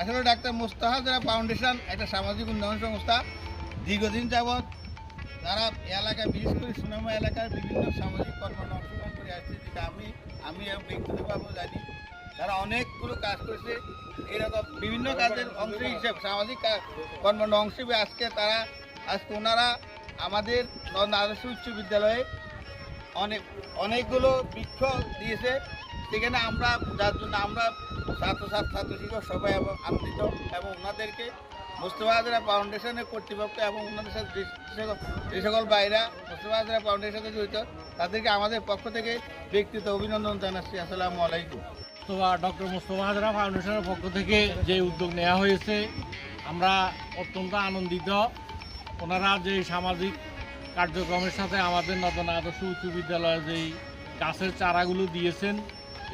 আসলে doctor মোস্তাহাজরা foundation একটা সামাজিক উন্নয়ন সংস্থা, দীর্ঘদিন যাবৎ তারা এই এলাকায়, বিশেষ করে সুনামা এলাকার বিভিন্ন সামাজিক কর্মকাণ্ডে অংশগ্রহণ করে আসছে, যেটা আমি আমি ব্যক্তিগতভাবে জানি। তারা অনেকগুলো কাজ করেছে। এরকম বিভিন্ন কাজের অংশ হিসেবে, সামাজিক কর্মকাণ্ড অংশ হিসেবে আজকে তারা, আজকে ওনারা আমাদের আদর্শ উচ্চ বিদ্যালয়ে অনেক, অনেকগুলো বৃক্ষ দিয়েছে। সেখানে আমরা, যার জন্য আমরা ছাত্রছাত্র ছাত্র শিক্ষক সবাই এবং আনন্দিত এবং ওনাদেরকে মুস্তফা হাজরা ফাউন্ডেশনের কর্তৃপক্ষ এবং ওনাদের সাথে যে সকল- বাইরা মুস্তফা হাজরা ফাউন্ডেশনের সাথে জড়িত, তাদেরকে আমাদের পক্ষ থেকে ব্যক্তিগত অভিনন্দন জানাচ্ছি। আসসালামু আলাইকুম। মোস্তফা, ডক্টর মোস্তফা হাজরা ফাউন্ডেশনের পক্ষ থেকে যে উদ্যোগ নেওয়া হয়েছে, আমরা অত্যন্ত আনন্দিত। ওনারা যে সামাজিক কার্যক্রমের সাথে আমাদের নতুন আদর্শ উচ্চ বিদ্যালয়ে যেই গাছের চারাগুলো দিয়েছেন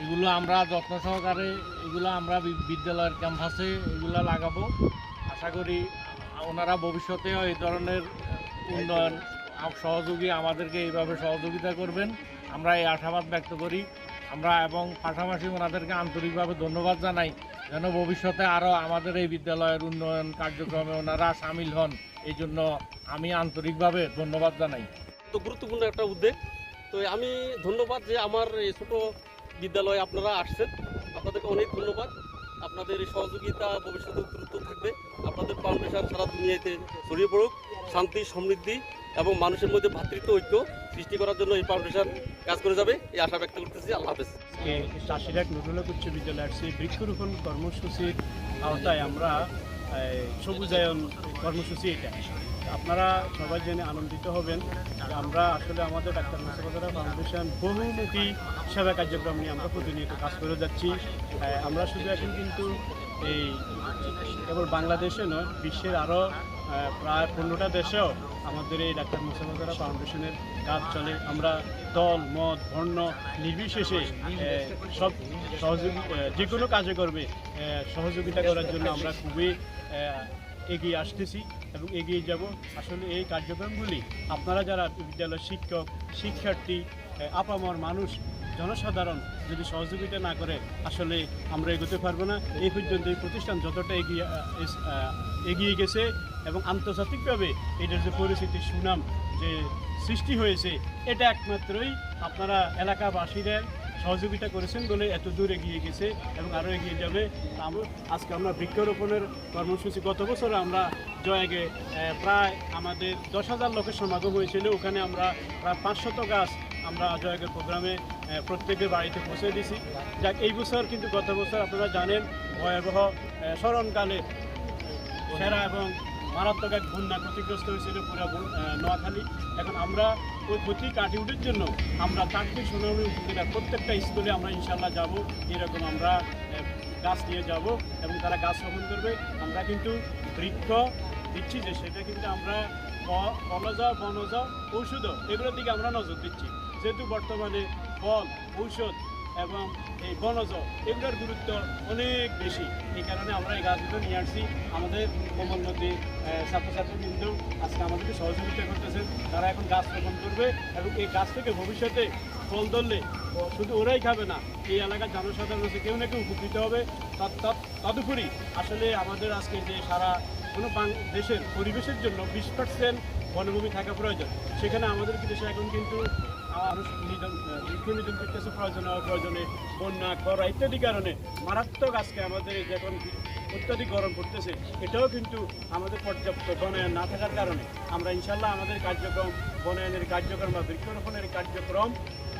এগুলো আমরা যত্ন সহকারে, এগুলো আমরা বিদ্যালয়ের ক্যাম্পাসে এগুলো লাগাবো। আশা করি ওনারা ভবিষ্যতেও এই ধরনের উন্নয়ন, সহযোগী আমাদেরকে এইভাবে সহযোগিতা করবেন। আমরা এই আশাবাদ ব্যক্ত করি। আমরা এবং পাশাপাশি ওনাদেরকে আন্তরিকভাবে ধন্যবাদ জানাই যেন ভবিষ্যতে আরও আমাদের এই বিদ্যালয়ের উন্নয়ন কার্যক্রমে ওনারা সামিল হন। এই জন্য আমি আন্তরিকভাবে ধন্যবাদ জানাই। তো গুরুত্বপূর্ণ একটা উদ্যোগ। তো আমি ধন্যবাদ যে আমার এই ছোট বিদ্যালয়ে আপনারা আসছেন। আপনাদেরকে অনেক ধন্যবাদ। আপনাদের এই সহযোগিতা ভবিষ্যতে গুরুত্ব থাকবে। আপনাদের ফাউন্ডেশন সারা দুনিয়াতে ছড়িয়ে পড়ুক। শান্তি, সমৃদ্ধি এবং মানুষের মধ্যে ভ্রাতৃত্ব ঐক্য সৃষ্টি করার জন্য এই ফাউন্ডেশন কাজ করে যাবে। এই আশা ব্যক্ত করতেছি। আল্লাহ হাফেজ। চাষিরাক নুরুলক উচ্চ বিদ্যালয়ের সেই বৃক্ষরোপণ কর্মসূচির আওতায় আমরা সবুজায়ন কর্মসূচি এটা। আপনারা সবাই জেনে আনন্দিত হবেন আমরা আসলে আমাদের ডাক্তার মোসাফাজারা ফাউন্ডেশন বহুমুখী সেবা কার্যক্রম নিয়ে আমরা প্রতিনিয়ত কাজ করে যাচ্ছি। আমরা শুধু এখন কিন্তু এই কেবল বাংলাদেশে নয়, বিশ্বের আরও প্রায় পনেরোটা দেশেও আমাদের এই ডাক্তার মোসাফাজারা ফাউন্ডেশনের কাজ চলে। আমরা দল, মত, বর্ণ, নির্বিশেষে সব সহযোগী যে কোনো কাজে করবে সহযোগিতা করার জন্য আমরা খুবই এগিয়ে আসতেছি এবং এগিয়ে যাব। আসলে এই কার্যক্রমগুলি আপনারা যারা বিদ্যালয়ের শিক্ষক, শিক্ষার্থী আপামর মানুষ জনসাধারণ যদি সহযোগিতা না করে, আসলে আমরা এগোতে পারব না। এই পর্যন্ত এই প্রতিষ্ঠান যতটা এগিয়ে এগিয়ে গেছে এবং আন্তর্জাতিকভাবে এটার যে পরিস্থিতি সুনাম যে সৃষ্টি হয়েছে, এটা একমাত্রই আপনারা এলাকাবাসীরা সহযোগিতা করেছেন বলে এত দূর এগিয়ে গেছে এবং আরও এগিয়ে যাবে। আজকে আমরা বৃক্ষরোপণের কর্মসূচি, গত বছর আমরা জয়াগে প্রায় আমাদের দশ হাজার লোকের সমাগম হয়েছিল। ওখানে আমরা প্রায় পাঁচশত গাছ আমরা জয়াগের প্রোগ্রামে প্রত্যেকের বাড়িতে পৌঁছে দিয়েছি যাক, এই বছর কিন্তু গত বছর আপনারা জানেন, ভয়াবহ স্মরণকালে সেরা এবং মারাত্মক এক বন্যা ক্ষতিগ্রস্ত হয়েছিল পুরো নোয়াখালী। এখন আমরা ওই ক্ষতি কাটিয়ে উঠার জন্য আমরা চারটি সুনামী উপজেলার প্রত্যেকটা স্কুলে আমরা ইনশাল্লাহ যাব এরকম আমরা গাছ নিয়ে যাব এবং তারা গাছ রোপণ করবে। আমরা কিন্তু বৃক্ষ দিচ্ছি যে সেটা কিন্তু আমরা ব- বনজ ঔষধ, এগুলোর দিকে আমরা নজর দিচ্ছি। যেহেতু বর্তমানে ফল, ঔষধ এবং এই বনজ, এগুলোর গুরুত্ব অনেক বেশি। এই কারণে আমরা এই গাছগুলো নিয়ে আসছি। আমাদের কোমলমতি ছাত্রছাত্রীবৃন্দ আজকে আমাদেরকে সহযোগিতা করতেছেন। তারা এখন গাছ রোপণ করবে এবং এই গাছ থেকে ভবিষ্যতে ফল ধরলে শুধু ওরাই খাবে না, এই এলাকার জনসাধারণ কেউ না কেউ উপকৃত হবে। তদুপরি আসলে আমাদের আজকে যে সারা কোনো দেশের পরিবেশের জন্য বিশ পার্সেন্ট বনভূমি থাকা প্রয়োজন। সেখানে আমাদের দেশে এখন কিন্তু বৃক্ষ নিধন করতেছে, প্রয়োজনে অপ্রয়োজনে বন্যা, খরা ইত্যাদি কারণে। মারাত্মক আজকে আমাদের এই যে এখন অত্যাধিক গরম পড়তেছে, এটাও কিন্তু আমাদের পর্যাপ্ত বনায়ন না থাকার কারণে। আমরা ইনশাল্লাহ আমাদের কার্যক্রম, বনায়নের কার্যক্রম বা বৃক্ষরোপণের কার্যক্রম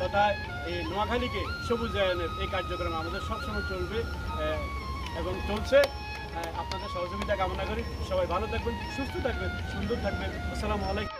তথা এই নোয়াখালীকে সবুজায়নের এই কার্যক্রম আমাদের সবসময় চলবে এবং চলছে। আপনাদের সহযোগিতা কামনা করি। সবাই ভালো থাকবেন সুস্থ থাকবেন সুন্দর থাকবেন। আসসালামু আলাইকুম।